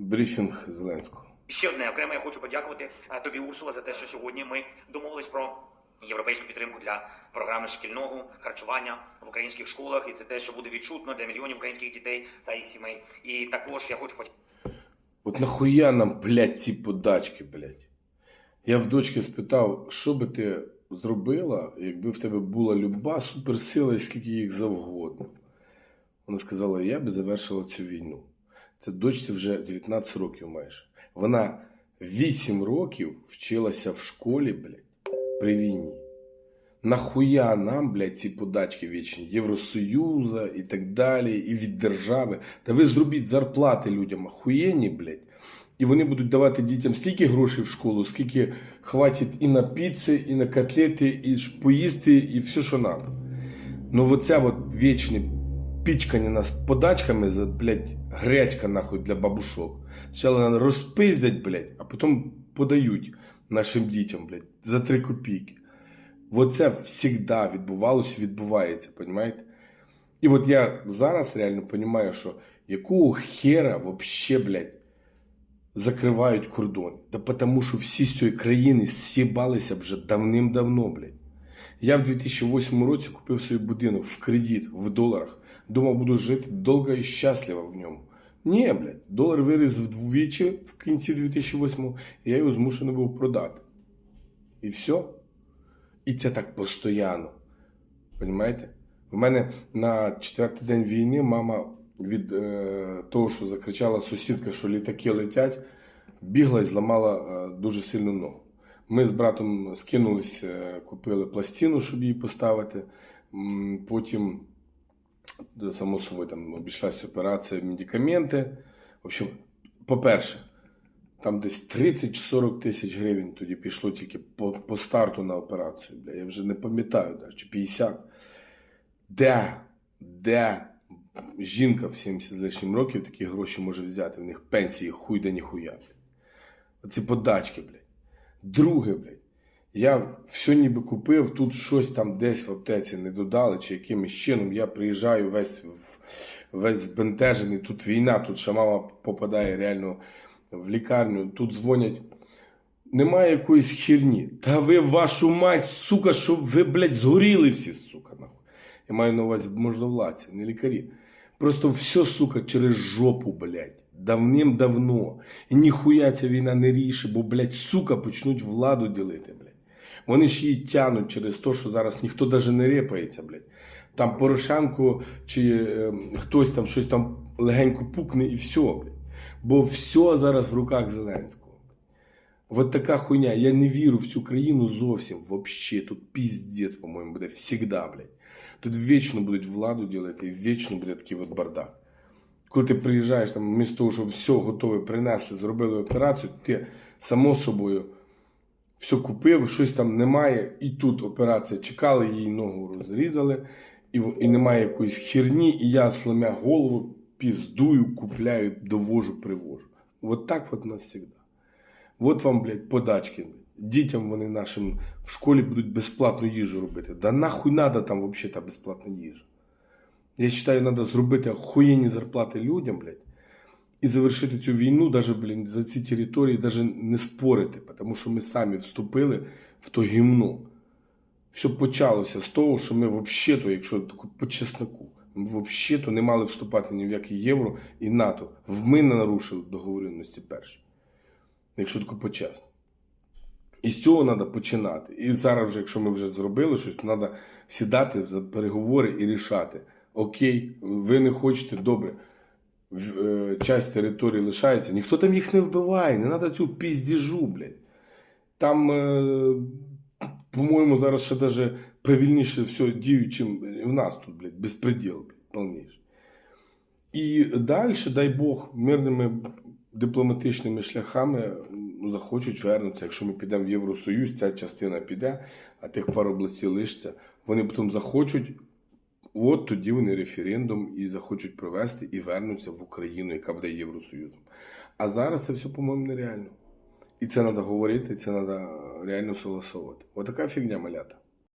брифінг Зеленського. Ще одне окремо я хочу подякувати тобі, Урсула, за те, що сьогодні ми домовились про європейську підтримку для програми шкільного харчування в українських школах, і це те, що буде відчутно для мільйонів українських дітей та їх сімей. І також я хочу подякувати. От нахуя нам, блядь, ці подачки, блядь? Я в дочки спитав, що би ти зробила, якби в тебе була люба суперсила і скільки їх завгодно. Вона сказала, я би завершила цю війну. Це дочці вже 19 років майже. Вона 8 років вчилася в школі, блядь, при війні. Нахуя нам, блядь, ці подачки вічні Євросоюза і так далі, і від держави. Та ви зробіть зарплати людям охуєнні, блядь. І вони будуть давати дітям стільки грошей в школу, скільки хватить і на піци, і на котлети, і поїсти, і все, що надо. Ну, оце от вічне пічкання нас подачками за, блядь, гречка нахуй для бабушок. Спочатку розпиздять, блядь, а потім подають нашим дітям, блядь, за 3 копійки. Оце завжди відбувалося, відбувається, понімаєте? І от я зараз реально розумію, що якого хера вообще, блядь, закривають кордон. Да потому що всі з цієї країни з'їбалися вже давним-давно, блядь. Я в 2008 році купив собі будинок в кредит в доларах. Думав, буду жити довго і щасливо в ньому. Ні, блядь, долар виріс вдвічі в кінці 2008 і я його змушений був продати. І все. І це так постійно. Понимаєте? У мене на четвертий день війни мама від е, того, що закричала сусідка, що літаки летять, бігла і зламала е, дуже сильну ногу. Ми з братом скинулись, е, купили пластину, щоб її поставити. Потім, само собою, там обійшлася операція, медикаменти. В общем, по-перше, там десь 30-40 тисяч гривень тоді пішло тільки по, по старту на операцію. Бля. Я вже не пам'ятаю, чи 50. Де? Де жінка в 70 з лишнім років такі гроші може взяти? В них пенсії хуй да ніхуя. Оці подачки, блядь. Друге, блядь. Я все ніби купив, тут щось там десь в аптеці не додали, чи якимось чином. Я приїжджаю весь, весь збентежений. Тут війна, тут ще мама попадає реально в лікарню. Тут дзвонять. Немає якоїсь херні. Та ви вашу мать, сука, щоб ви, блядь, згоріли всі, сука, нахуй. Я маю на увазі можновладці, не лікарі. Просто все, сука, через жопу, блядь. Давним-давно. І ніхуя ця війна не рішить, бо, блядь, сука, почнуть владу ділити, блядь. Вони ж її тянуть через те, що зараз ніхто навіть не репається, блядь. Там Порошенко чи е, хтось там щось там легенько пукне і все, блядь. Бо все зараз в руках Зеленського. Вот така хуйня. Я не вірю в цю країну зовсім вообще. Тут піздець, по-моєму, буде всегда, блядь. Тут вічно будуть владу ділити, і вічно буде такий от бардак. Коли ти приїжджаєш там, того, що все готове принесли, зробили операцію, ти само собою все купив, щось там немає, і тут операція чекали, її ногу розрізали, і, і немає якоїсь херні, і я сломя голову, піздую, купляю, довожу, привожу. Вот так от нас завжди. Вот вам, блядь, подачки. Дітям вони нашим в школі будуть безплатну їжу робити. Да нахуй надо там взагалі та безплатна їжа. Я вважаю, треба зробити охуєнні зарплати людям, блядь, і завершити цю війну, даже, блін, за ці території даже не спорити, тому що ми самі вступили в то гімно. Все почалося з того, що ми взагалі, якщо по чесноку, ми взагалі не мали вступати ні в яке євро і НАТО. Ми не нарушили договореності перші. Якщо тако почесно. І з цього треба починати. І зараз, вже, якщо ми вже зробили щось, то треба сідати за переговори і рішати. Окей, ви не хочете, добре. Е, Часть території лишається. Ніхто там їх не вбиває, не треба цю піздіжу, блядь. Там, е, по-моєму, зараз ще даже правильніше все діють, чим в нас тут, блядь, безпреділ, повніший. І далі, дай Бог, мирними дипломатичними шляхами захочуть вернутися. Якщо ми підемо в Євросоюз, ця частина піде, а тих пару областей лишиться, вони потім захочуть. От тоді вони референдум і захочуть провести і вернуться в Україну, яка буде Євросоюзом. А зараз це все, по-моєму, нереально. І це треба говорити, і це треба реально согласовувати. Отака фігня малята.